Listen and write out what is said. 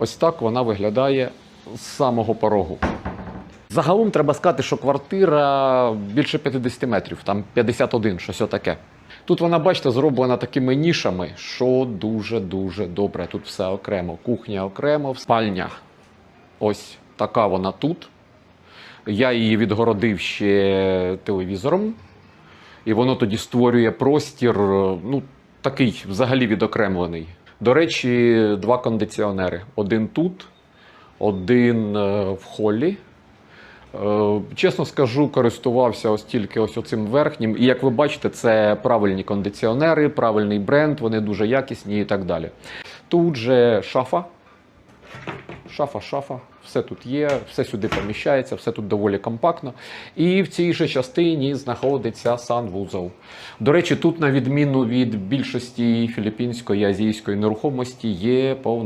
Ось так вона виглядає з самого порогу. Загалом треба сказати, що квартира більше 50 метрів, там 51, щось отаке. Тут вона, бачите, зроблена такими нішами, що дуже-дуже добре. Тут все окремо. Кухня окремо, спальня. Ось така вона тут. Я її відгородив ще телевізором, і воно тоді створює простір, ну, такий взагалі відокремлений. До речі, два кондиціонери: один тут, один е, в холлі. Е, Чесно скажу, користувався ось тільки ось оцим верхнім. І як ви бачите, це правильні кондиціонери, правильний бренд, вони дуже якісні і так далі. Тут же шафа. Шафа, шафа, все тут є, все сюди поміщається, все тут доволі компактно. І в цій же частині знаходиться санвузол. До речі, тут, на відміну від більшості філіппінської азійської нерухомості, є повне